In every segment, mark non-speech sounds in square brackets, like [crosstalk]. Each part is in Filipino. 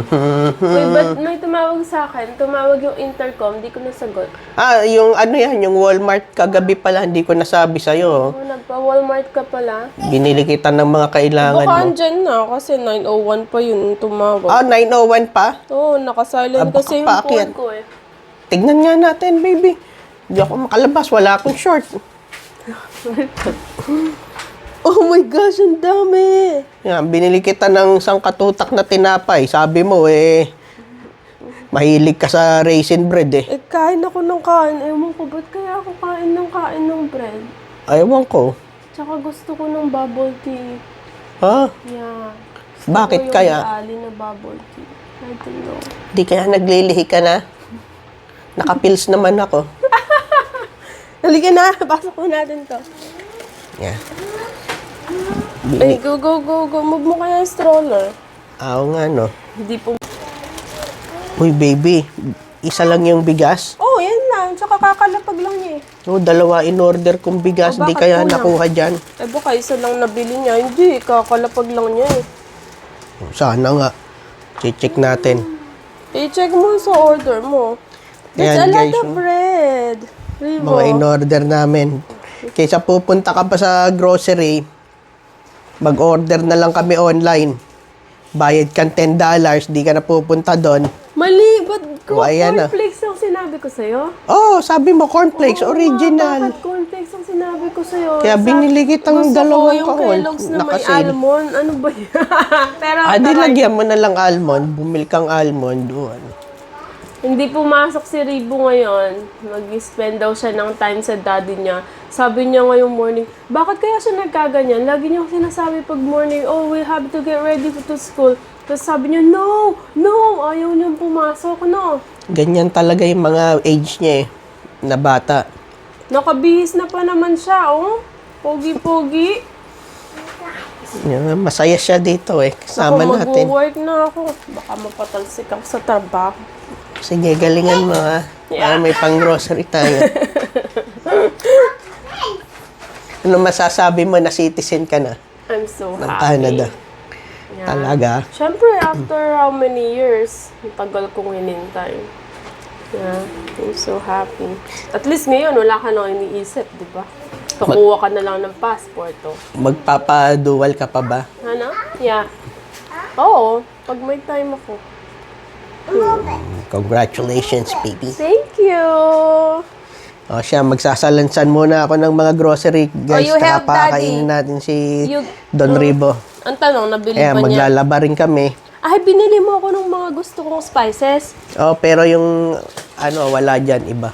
Uy, ba't may tumawag sa akin? Tumawag yung intercom, di ko nasagot. Ah, yung ano yan, yung Walmart kagabi pala, hindi ko nasabi sa'yo. Oh, nagpa-Walmart ka pala. Binili kita ng mga kailangan Baka mo. andyan na, kasi 9.01 pa yun tumawag. Ah, 901 pa? Oo, nakasilent Ah, kasi yung baka phone paakyat. ko eh. Tignan nga natin, baby. Hindi ako makalabas, wala akong short. [laughs] Oh my gosh, ang dami! Yan, binili kita ng isang katutak na tinapay. Sabi mo, eh, mahilig ka sa raisin bread eh. Eh, kain ako ng kain. Ewan ko, ba't kaya ako kain ng kain ng bread? Ayaw ko. Tsaka gusto ko ng bubble tea. Ha? Yeah. Gusto Bakit ko yung kaya? maali na bubble tea. I don't know. Di kaya naglilihi ka na? Nakapils naman ako. [laughs] Halika na, [laughs] pasok ko natin to. Yan. Ay, go, go, go, go. Move mo kaya yung stroller. Oo nga, no. Hindi po. Uy, baby. Isa lang yung bigas. Oh, yan lang. Tsaka kakalapag lang niya eh. No, dalawa in order kong bigas. Oh, Di bakit kaya kulang? nakuha dyan. Eh, baka isa lang nabili niya. Hindi, kakalapag lang niya eh. Sana nga. Check natin. I-check mo sa order mo. There's Ayan, a lot guys, of oh. bread. Ribo. Mga in order namin. Kaysa pupunta ka pa sa grocery, mag-order na lang kami online. Bayad kang $10, di ka na pupunta doon. Mali, ba't ko ayan na. cornflakes ang sinabi ko sa'yo? Oh, sabi mo cornflakes, Oo original. Bakit cornflakes ang sinabi ko sa'yo? Kaya Sa- binili kitang gusto dalawang ko yung kahon, Kellogg's na may almond. Ano ba yan? [laughs] Pero Ah, di tara, lagyan mo na lang almond. Bumili kang almond. Doon. Hindi pumasok si Ribo ngayon. Mag-spend daw siya ng time sa daddy niya. Sabi niya ngayong morning, bakit kaya siya nagkaganyan? Lagi niya sinasabi pag morning, oh, we have to get ready to school. Tapos sabi niya, no, no, ayaw niyang pumasok, no. Ganyan talaga yung mga age niya eh. Na bata. Nakabihis na pa naman siya, oh. Pogi-pogi. Masaya siya dito eh. Kasama Ako, natin. mag-work na ako. Baka mapatalsik ako sa trabaho. Sige, galingan mo ha. Para may pang-grocery tayo. [laughs] ano masasabi mo na citizen ka na I'm so ng happy. Canada? Yeah. Talaga? Siyempre, after how many years, tagal kong hinintay. Yeah, I'm so happy. At least ngayon, wala ka nang iniisip, di ba? Kukuha ka na lang ng passport, oh. Magpapa-dual ka pa ba? Ano? Yeah. Oo, pag may time ako. Congratulations, baby. Thank you! O siya, magsasalansan muna ako ng mga grocery, guys. Oh, you help, Daddy. natin si You- Don Ribo. Ang tanong, nabili Kaya ba niya? maglalaba rin kami. Ay, binili mo ako ng mga gusto kong spices. Oh, pero yung ano, wala dyan, iba.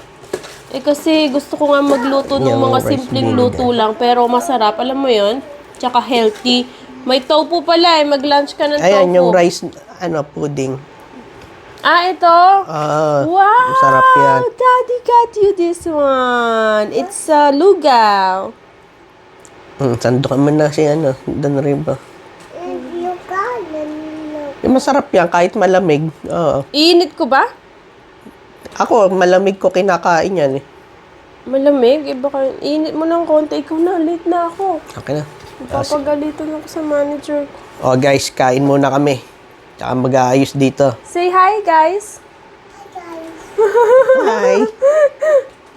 Eh kasi gusto ko nga magluto ng mga simpleng luto lang pero masarap. Alam mo yon Tsaka healthy. May tofu pala eh. Mag-lunch ka ng Ayan, tofu. yung rice, ano, pudding. Ah, ito? Ah, wow! masarap yan. Daddy got you this one. It's uh, lugaw. Mm, sando ka na si ano, Don Ribo. Yung masarap yan, kahit malamig. Oo. Iinit ko ba? Ako, malamig ko kinakain yan eh. Malamig? Eh baka init mo ng konti. Ikaw na, late na ako. Okay na. Papagalitan ako sa manager ko. Oh guys, kain muna kami. Tsaka mag-aayos dito. Say hi, guys. Hi.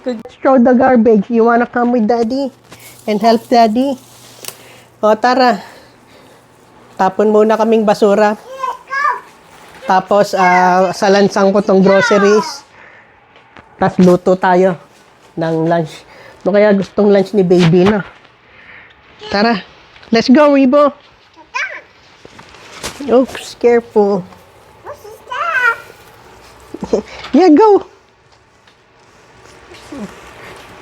[laughs] Throw the garbage. You wanna come with daddy? And help daddy? O, tara. Tapon muna kaming basura. Tapos, ah, salansang ko tong groceries. Tapos, luto tayo ng lunch. Ano kaya gustong lunch ni baby na? Tara. Let's go, Rebo. Oops, careful. Yeah, go.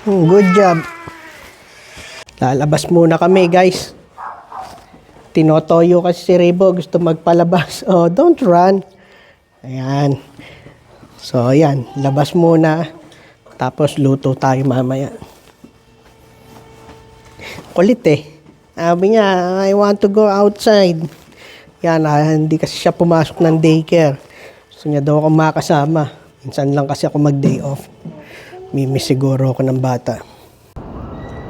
Hmm, Good job. Lalabas muna kami, guys. Tinotoyo kasi si Rebo. Gusto magpalabas. [laughs] Oh, don't run. Ayan. So, ayan. Labas muna. Tapos, luto tayo mamaya. Kulit eh. Sabi niya, I want to go outside. Yan, ah, hindi kasi siya pumasok ng daycare. Gusto niya daw ako makasama. Minsan lang kasi ako mag-day off. Mimiss siguro ako ng bata.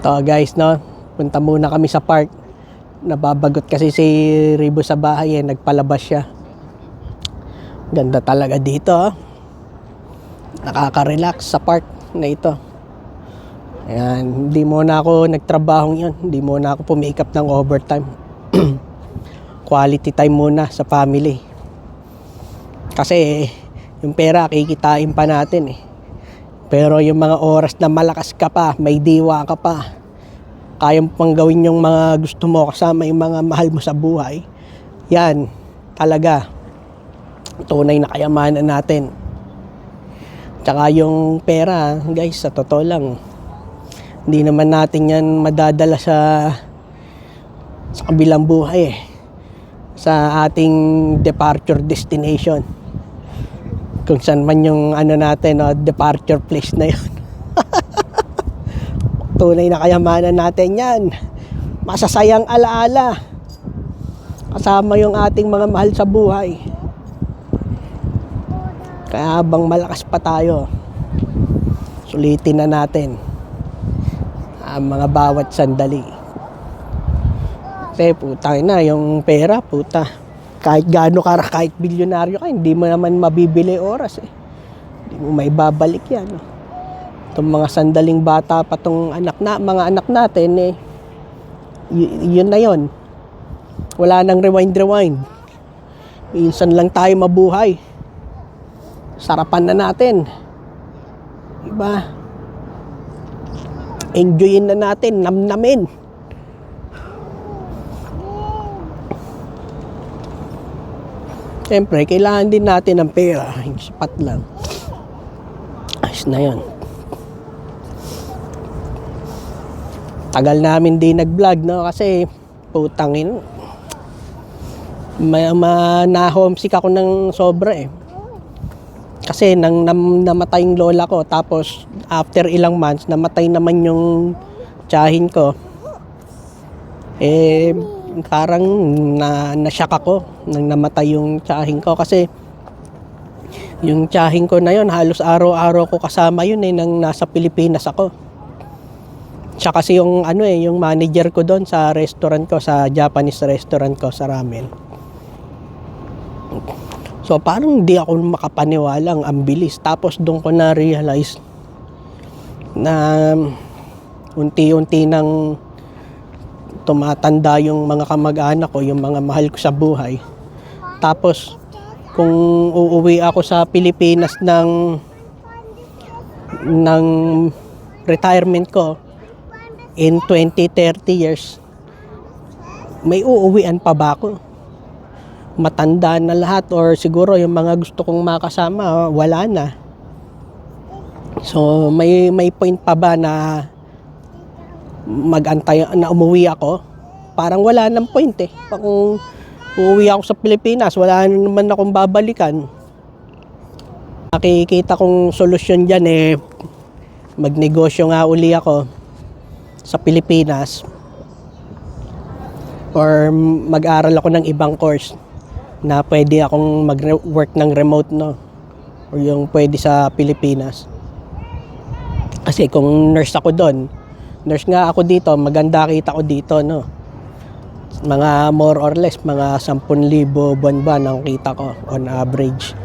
To guys, no? Punta muna kami sa park. Nababagot kasi si Ribo sa bahay eh. Nagpalabas siya. Ganda talaga dito. oh. Nakaka-relax sa park na ito. Ayan, hindi muna ako nagtrabaho yun. Hindi muna ako pumikap ng overtime. [clears throat] Quality time muna sa family. Kasi yung pera kikitain pa natin eh. Pero yung mga oras na malakas ka pa, may diwa ka pa, kaya mo pang gawin yung mga gusto mo kasama yung mga mahal mo sa buhay, yan, talaga, tunay na kayamanan natin. Tsaka yung pera, guys, sa totoo lang, hindi naman natin yan madadala sa sa kabilang buhay eh. Sa ating departure destination. Kung saan man yung ano natin, no, departure place na yun. [laughs] Tunay na kayamanan natin yan. Masasayang alaala. Kasama yung ating mga mahal sa buhay. Kaya habang malakas pa tayo, sulitin na natin ang mga bawat sandali. Kasi putang na, yung pera, puta. Kahit gaano ka, kahit bilyonaryo ka, hindi mo naman mabibili oras eh. Hindi mo may babalik yan. Itong mga sandaling bata pa tong anak na, mga anak natin eh, yun na yun. Wala nang rewind-rewind. Minsan lang tayo mabuhay. Sarapan na natin. Diba? Enjoyin na natin, namnamin. Siyempre, kailangan din natin ng pera. Sapat lang. Ayos na yan. Tagal namin din nag-vlog, no? Kasi, putangin. May, ma, na-homesick ako ng sobra eh. Kasi nang nam, namatay yung lola ko, tapos after ilang months, namatay naman yung tiyahin ko. Eh, parang na, na-shock ako nang namatay yung tiyahin ko kasi yung tiyahin ko na yun, halos araw-araw ko kasama yun eh nang nasa Pilipinas ako. Siya kasi yung ano eh, yung manager ko doon sa restaurant ko, sa Japanese restaurant ko sa ramen. So parang hindi ako makapaniwalang ang bilis. Tapos doon ko na realize na unti-unti nang tumatanda yung mga kamag-anak ko, yung mga mahal ko sa buhay. Tapos kung uuwi ako sa Pilipinas ng ng retirement ko in 20, 30 years, may uuwian pa ba ako? matanda na lahat or siguro yung mga gusto kong makasama wala na. So may may point pa ba na magantay na umuwi ako? Parang wala nang point eh. Kung uuwi ako sa Pilipinas, wala na naman akong babalikan. Nakikita kong solusyon dyan eh, magnegosyo nga uli ako sa Pilipinas. Or mag-aral ako ng ibang course na pwede akong mag-work ng remote no? Or yung pwede sa Pilipinas. Kasi kung nurse ako doon nurse nga ako dito maganda kita ko dito no mga more or less mga 10,000 buwan-buwan ang kita ko on average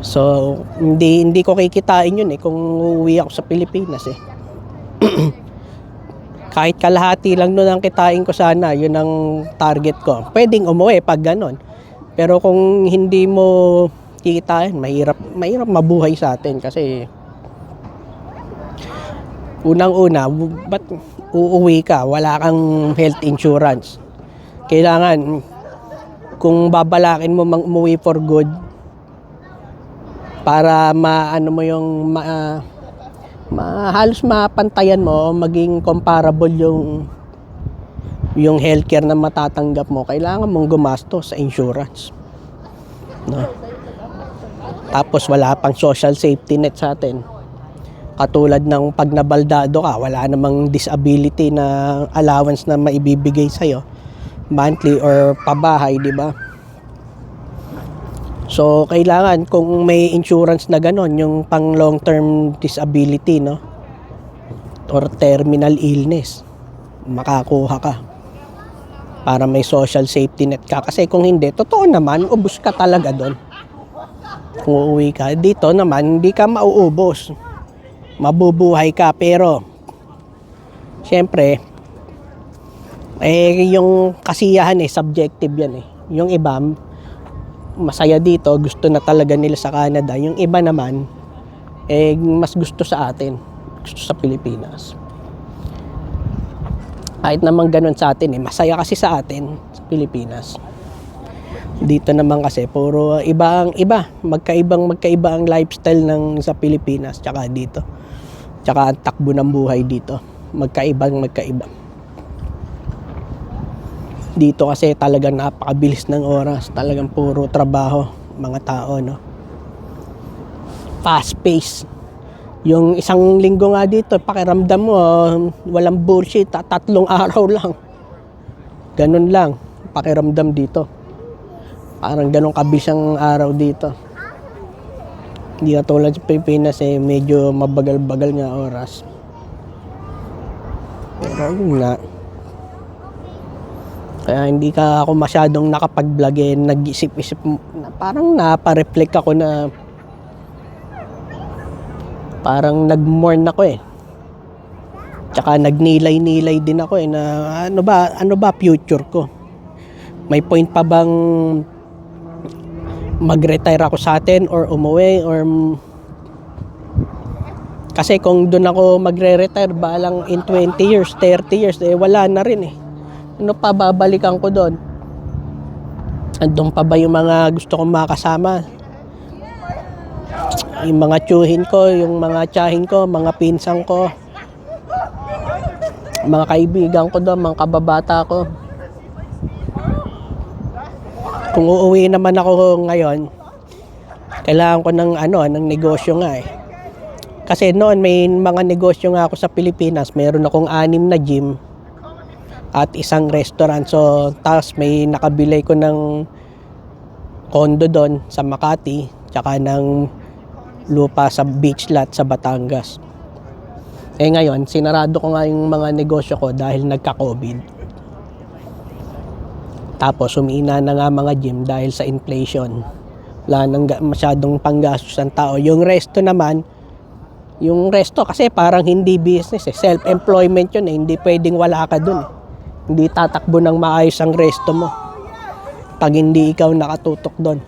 so hindi hindi ko kikitain yun eh kung uuwi ako sa Pilipinas eh [clears throat] kahit kalahati lang nun ang kitain ko sana, yun ang target ko. Pwedeng umuwi pag ganon. Pero kung hindi mo kikitain, mahirap, mahirap mabuhay sa atin kasi unang-una, ba't uuwi ka, wala kang health insurance. Kailangan, kung babalakin mo mang umuwi for good, para maano mo yung ma, ma, halos mapantayan mo, maging comparable yung yung healthcare na matatanggap mo, kailangan mong gumastos sa insurance. No? Tapos wala pang social safety net sa atin. Katulad ng pag nabaldado ka, wala namang disability na allowance na maibibigay sa'yo. Monthly or pabahay, di ba? So, kailangan kung may insurance na ganon, yung pang long-term disability, no? Or terminal illness, makakuha ka para may social safety net ka. Kasi kung hindi, totoo naman, ubus ka talaga doon. kung uuwi ka. Dito naman, hindi ka mauubos. Mabubuhay ka, pero syempre, eh, yung kasiyahan eh, subjective yan eh. Yung iba, masaya dito, gusto na talaga nila sa Canada. Yung iba naman, eh, mas gusto sa atin. Gusto sa Pilipinas. Kahit naman ganun sa atin eh, masaya kasi sa atin sa Pilipinas. Dito naman kasi puro iba ang iba, magkaibang magkaiba ang lifestyle ng sa Pilipinas tsaka dito. Tsaka ang takbo ng buhay dito, magkaibang magkaiba. Dito kasi talagang napakabilis ng oras, talagang puro trabaho mga tao no. Fast pace. Yung isang linggo nga dito, pakiramdam mo, walang bullshit, ta- tatlong [laughs] araw lang. Ganun lang, pakiramdam dito. Parang ganun kabilis ang araw dito. Hindi ka tulad sa Pilipinas eh, medyo mabagal-bagal nga oras. Pero yun nga. Kaya hindi ka ako masyadong nakapag-vlog eh, nag-isip-isip, na, parang napareflect ako na parang nag-mourn ako eh. Tsaka nagnilay-nilay din ako eh na ano ba, ano ba future ko? May point pa bang mag-retire ako sa atin or umuwi or kasi kung doon ako magre-retire balang in 20 years, 30 years, eh wala na rin eh. Ano pa babalikan ko doon? Andun pa ba yung mga gusto kong makasama? Yung mga tsuhin ko, yung mga tsahin ko, mga pinsang ko, mga kaibigan ko doon, mga kababata ko. Kung uuwi naman ako ngayon, kailangan ko ng ano, ng negosyo nga eh. Kasi noon may mga negosyo nga ako sa Pilipinas, meron akong anim na gym at isang restaurant. So, tapos may nakabili ko ng condo doon sa Makati, tsaka ng lupa sa beach lot sa Batangas. Eh ngayon, sinarado ko nga yung mga negosyo ko dahil nagka-COVID. Tapos humina na nga mga gym dahil sa inflation. Wala nang masyadong panggastos ang tao. Yung resto naman, yung resto kasi parang hindi business eh. Self-employment yun eh. Hindi pwedeng wala ka dun eh. Hindi tatakbo ng maayos ang resto mo. Pag hindi ikaw nakatutok doon.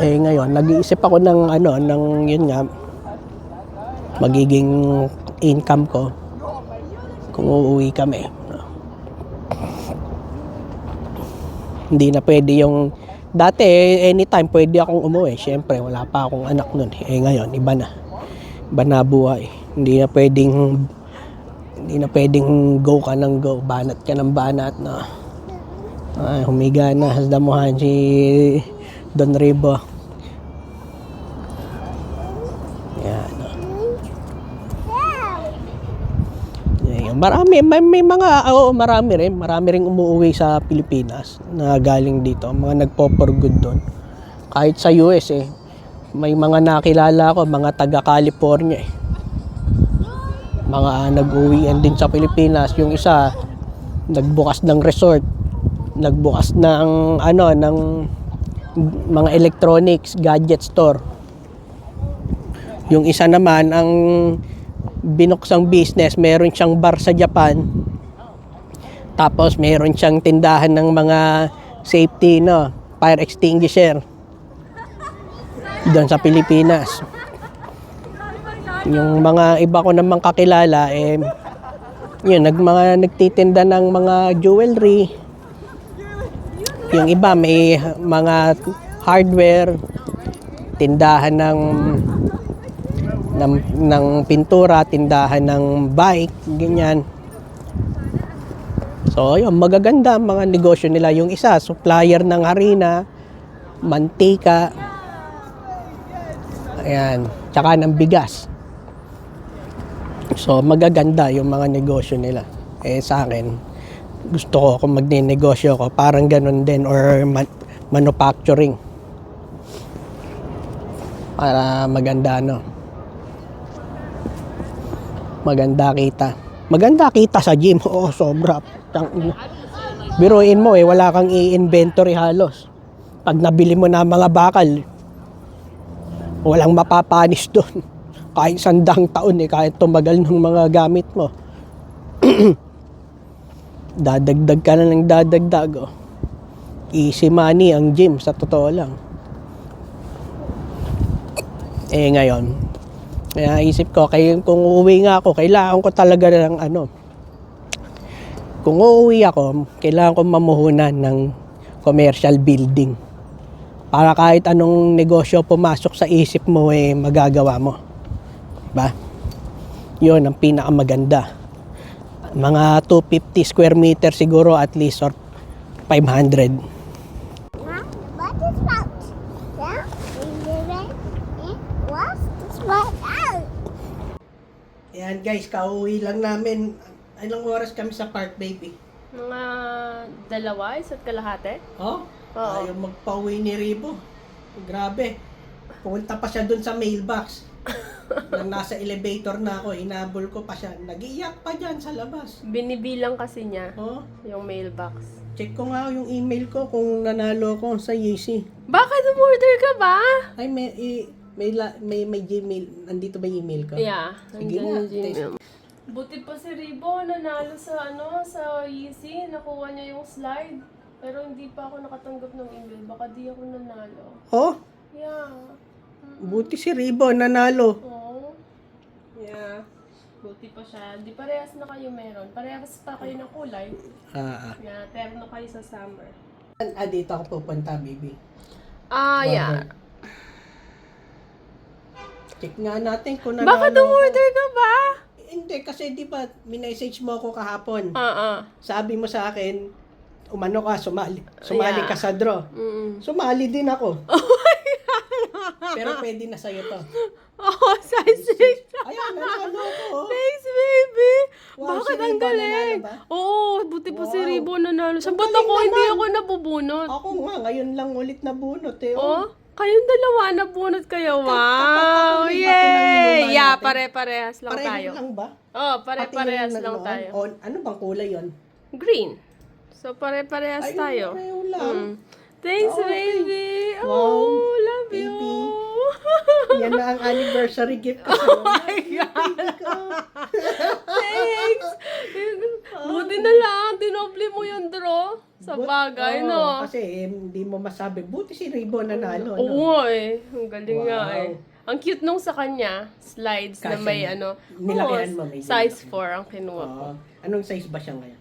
Eh ngayon, nag-iisip ako ng ano, ng yun nga, magiging income ko kung uuwi kami. Hindi na pwede yung dati anytime pwede akong umuwi. Siyempre wala pa akong anak nun. Eh ngayon iba na. Iba na buhay. Hindi na pwedeng hindi na pwedeng go ka ng go. Banat ka ng banat na ay, humiga na sa damuhan si Don Ribo. Marami, may, may mga, oo, marami rin. Marami rin umuwi sa Pilipinas na galing dito. Mga nagpo-for good doon. Kahit sa US eh. May mga nakilala ko, mga taga California eh. Mga nag-uwian din sa Pilipinas. Yung isa, nagbukas ng resort. Nagbukas ng, ano, ng mga electronics, gadget store. Yung isa naman, ang binuksang business, meron siyang bar sa Japan. Tapos meron siyang tindahan ng mga safety, no, fire extinguisher. Doon sa Pilipinas. Yung mga iba ko namang kakilala, eh, yun, nag, mga nagtitinda ng mga jewelry. Yung iba may mga hardware, tindahan ng ng, ng pintura, tindahan ng bike, ganyan. So, yun, magaganda ang mga negosyo nila. Yung isa, supplier ng harina, mantika, ayan, tsaka ng bigas. So, magaganda yung mga negosyo nila. Eh, sa akin, gusto ko kung magne-negosyo ko, parang ganun din, or man- manufacturing. Para maganda, no? Maganda kita. Maganda kita sa gym. [laughs] Oo, sobra. Biruin mo eh, wala kang i-inventory halos. Pag nabili mo na mga bakal, walang mapapanis doon. [laughs] Kahit sandang taon eh, kahit tumagal ng mga gamit mo. [clears throat] dadagdag ka na ng dadagdag. Oh. Easy money ang gym, sa totoo lang. Eh ngayon, kaya isip ko, kay, kung uuwi nga ako, kailangan ko talaga ng ano, kung uuwi ako, kailangan ko mamuhunan ng commercial building. Para kahit anong negosyo pumasok sa isip mo, eh, magagawa mo. Ba? Yun ang pinakamaganda. Mga 250 square meter siguro at least or 500. Huh? What is that? Yeah? Is it red? Eh? What is right out? Ayan guys, kauwi lang namin. Ilang oras kami sa park, baby? Mga dalawa, isa't kalahati. Oh? Oo. Ayaw magpauwi ni Ribo. Grabe. Pumunta pa siya dun sa mailbox. [laughs] Nang nasa elevator na ako, inabol ko pa siya. Nag-iyak pa dyan sa labas. Binibilang kasi niya Oh, yung mailbox. check ko nga yung email ko kung nanalo ko sa Yeezy. Bakit umorder ka ba? Ay, may, i- may, la- may, may Gmail. Nandito ba yung email ko? Yeah. Sige nandyan nga, yung Gmail. Buti pa si Ribo, nanalo sa ano, sa Yeezy. Nakuha niya yung slide. Pero hindi pa ako nakatanggap ng email. Baka di ako nanalo. Oh, Yeah. buti si Ribo nanalo. Oo. Yeah. Buti pa siya. Di parehas na kayo meron. Parehas pa kayo ng kulay. Ah, ah. Yeah, terno kayo sa summer. Ah, dito ako pupunta, baby. Ah, yeah. Check nga natin kung nanalo. Bakit umorder ka ba? Hindi, kasi di ba, minessage mo ako kahapon. Ah, ah. Sabi mo sa akin, umano ka, sumali. Sumali Yeah. ka sa draw. Mm. Sumali din ako. [laughs] Pero pwede na sa'yo to. Oh, size 6. Ayan, nanalo ko. Thanks, baby. Wow, Bakit si ang galing? ba? Oo, buti pa si Wow. Ribo nanalo. Sa ba't ako hindi naman. ako nabubunot? Ako nga, ngayon lang ulit na bunot eh. Oh, kayong dalawa nabunot kayo. Wow! kapatid, pati ng Yay! luma Yeah, natin. pare-parehas lang Pareho tayo. lang ba? Oh, Pati pare-parehas lang tayo. on- ano bang kulay yon? Green. So, pare-parehas Ayun, tayo. pareho lang. Mm. Thanks, Okay. baby. Wow, Oh, love you. baby. Yan na ang anniversary gift ko. Oh my God. Thanks. Buti na lang, dinoble mo yung draw. Sa But- bagay, oo, no? Kasi hindi mo masabi. Buti si Ribo nanalo. Oo no? nga eh. Ang galing nga Wow. eh. Ang cute nung sa kanya, slides na Kasya may na. ano. Nilakihan oo, mo, may Size 4 ang kinuha ko. Oo. anong size ba siya ngayon?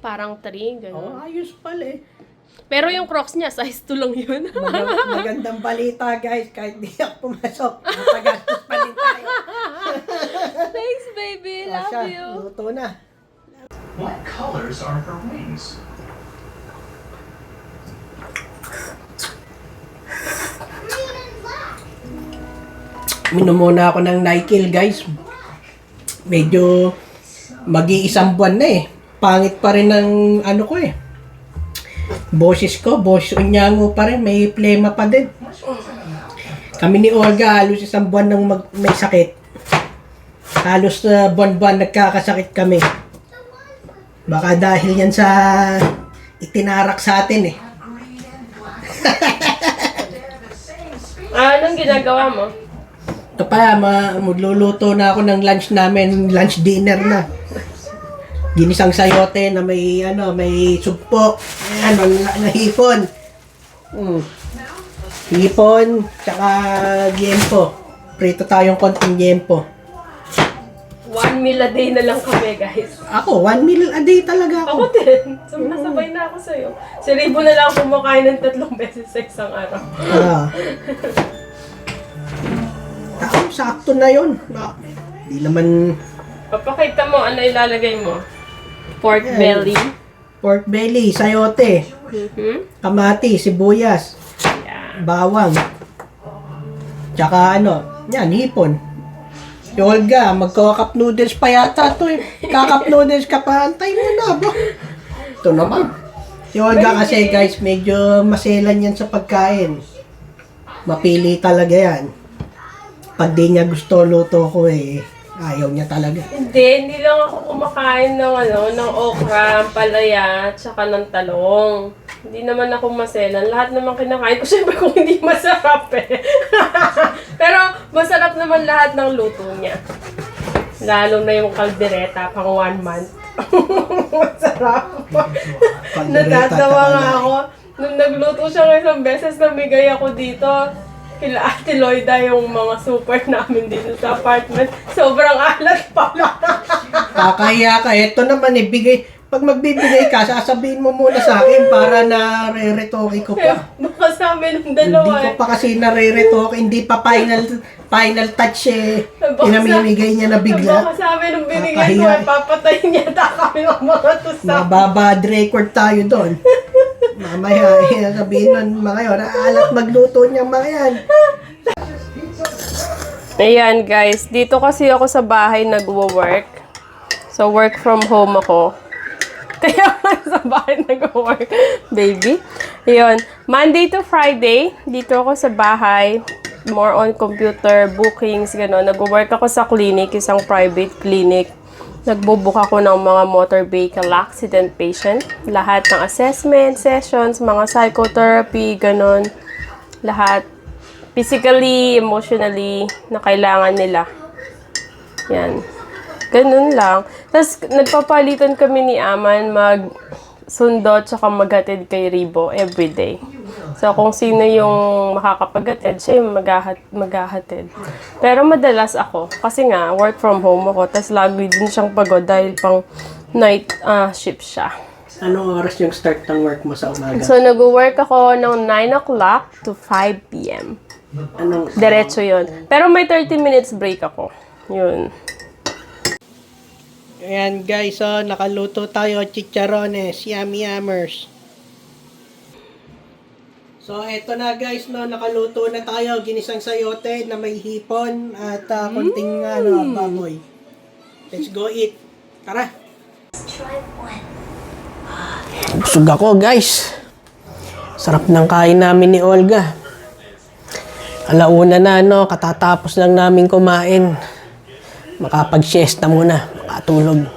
Parang 3, Oh, gano'n. ayos pala eh. Pero yung crocs niya, size 2 lang yun. Mag- magandang balita guys. Kahit di ako pumasok. Matagastos pa din tayo. [laughs] Thanks, baby. Love you. Luto na. What colors are her wings? Minumuna ako ng Nike guys. Medyo mag-iisang buwan na eh. Pangit pa rin ng ano ko eh. Boses ko, boss unyango pa rin, may plema pa din. Kami ni Olga, halos isang buwan nang mag, may sakit. Halos uh, buwan-buwan nagkakasakit kami. Baka dahil yan sa itinarak sa atin eh. [laughs] Ah, anong ginagawa mo? Ito pa, ma magluluto na ako ng lunch namin, lunch dinner na. Ginisang sayote na may ano, may sugpo, ano, na, na hipon. Mm. Hipon, tsaka yempo. Prito tayong konting yempo. One meal a day na lang kami, guys. Ako, one meal a day talaga Ako ako. din. So, nasabay na ako sa'yo. Si Ribo na lang kumakain ng tatlong beses sa isang araw. Ah. Ako, sakto na yun. Ah, Di naman Papakita mo ano ilalagay mo. Pork Yan. belly. pork belly, sayote, Mhm. kamati, sibuyas, Yeah. bawang. Tsaka ano, yan, hipon. Si Olga, magka-cup noodles pa yata to eh. Kakap [laughs] noodles ka pa, antay mo na ba? Ito naman. Si Olga kasi guys, medyo maselan yan sa pagkain. Mapili talaga yan. Pag di niya gusto luto ko eh, ayaw niya talaga. Hindi, hindi lang ako kumakain ng ano, ng okra, palaya, tsaka ng talong. Hindi naman ako maselan. Lahat naman kinakain ko. [laughs] Siyempre kung hindi masarap eh. [laughs] Pero masarap naman lahat ng luto niya. Lalo na yung kaldereta pang one month. [laughs] masarap. Natatawa nga ako. Nung nagluto siya ng isang beses, namigay ako dito. Kila Ate Loida yung mga super namin dito sa apartment. Sobrang alat pala. Kakahiya ka. Ito naman, ibigay. Pag magbibigay ka, sasabihin mo muna sa akin para na re-retoke ko pa. Baka sa amin ng Hindi dalawa ko eh. pa kasi nare-retoke, hindi pa final final touch eh. Baka Pinamimigay niya na Baka bigla. sa amin nung binigay ko, Kakahiya. eh, papatayin niya ta kami ng mga tusa. Mababad record tayo doon. Mamaya, [laughs] eh, sabihin nun mga yun, alat magluto niyang mga yan. Ayan guys, dito kasi ako sa bahay nagwo-work. So work from home ako. [laughs] Kaya sa bahay nagwo-work, baby. Ayun, Monday to Friday, dito ako sa bahay. More on computer, bookings, gano'n. Nagwo-work ako sa clinic, isang private clinic. Nagbubook ako ng mga motor vehicle accident patient. Lahat ng assessment, sessions, mga psychotherapy, gano'n. Lahat physically, emotionally, na kailangan nila. Yan. Ganun lang. Tapos, nagpapalitan kami ni Aman mag sundo tsaka maghatid kay Ribo everyday. So, kung sino yung makakapaghatid, siya yung maghahat, maghahatid. Pero madalas ako. Kasi nga, work from home ako. Tapos, lagi din siyang pagod dahil pang night ah, shift siya. Anong oras yung start ng work mo sa umaga? So, nag-work ako ng 9 o'clock to 5 p.m. Anong Diretso yon. Pero may 30 minutes break ako. Yun. Ayan guys, oh, nakaluto tayo chicharones, yummy yammers. So eto na guys, no, nakaluto na tayo, ginisang sayote na may hipon at ah, konting ano, baboy. Let's go eat. Tara. Busog ako guys. Sarap ng kain namin ni Olga. Alauna na no, katatapos lang namin kumain. Makapag-siesta muna, makatulog.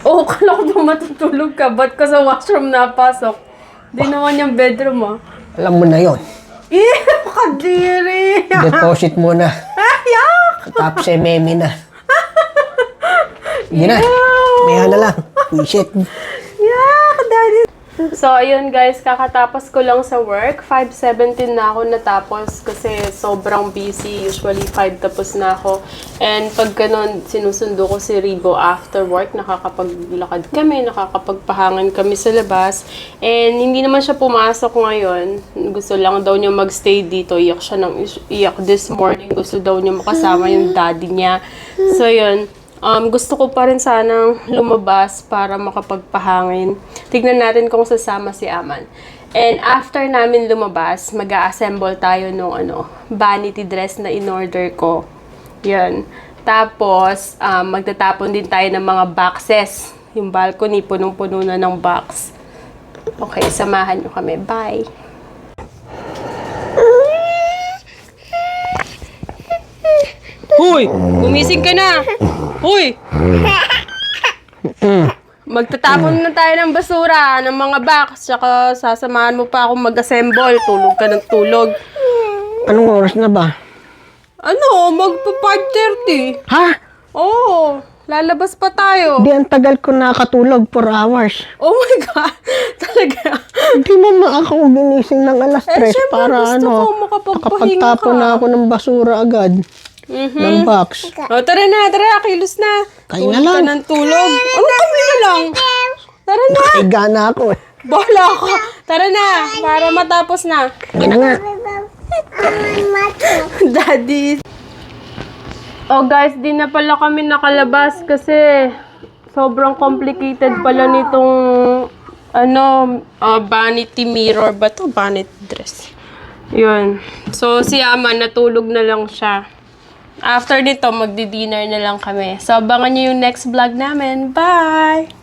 Oh, kala ko ba matutulog ka? Ba't ka sa washroom napasok? Di naman yung bedroom ah. Alam mo na yon. Eh, kadiri! Deposit muna. Ayak! Tapos eh, meme na. [laughs] Hindi na. Maya na lang. Wisit. Yak, daddy! So, ayun guys, kakatapos ko lang sa work. 5.17 na ako natapos kasi sobrang busy. Usually 5 tapos na ako. And pag ganun, sinusundo ko si Ribo after work. Nakakapaglakad kami, nakakapagpahangan kami sa labas. And hindi naman siya pumasok ngayon. Gusto lang daw niya magstay dito. Iyak siya ng iyak this morning. Gusto daw niya makasama yung daddy niya. So, yun. Um, gusto ko pa rin sanang lumabas para makapagpahangin. Tignan natin kung sasama si Aman. And after namin lumabas, mag assemble tayo nung ano, vanity dress na in-order ko. Yan. Tapos, um, magtatapon din tayo ng mga boxes. Yung balcony, punong-puno na ng box. Okay, samahan nyo kami. Bye! Hoy! Gumising ka na! Hoy! Magtatapon na tayo ng basura, ng mga box, tsaka sasamahan mo pa ako mag-assemble. Tulog ka ng tulog. Anong oras na ba? Ano? Magpa 5.30. Ha? Oo. Lalabas pa tayo. Di ang tagal ko nakatulog for hours. Oh my God. [laughs] Talaga. Hindi mo na ako ginising ng alas Eh, 3 syempre, para gusto ano, ko makapagpahinga ka. na ako ng basura agad. Mhm. Ng box. O, tara na, tara, kilos na. Kain Tulog na ka lang. ng tulog. Ano kami na lang? Tara na. Higa na ako eh. Bahala ka. Tara na, para matapos na. Yan na nga. [laughs] Daddy. Oh guys, di na pala kami nakalabas kasi sobrang complicated pala nitong ano, ah, vanity mirror ba to? Vanity dress. Yun. So, si Ama, natulog na lang siya. After nito, magdi-dinner na lang kami. So, abangan nyo yung next vlog namin. Bye!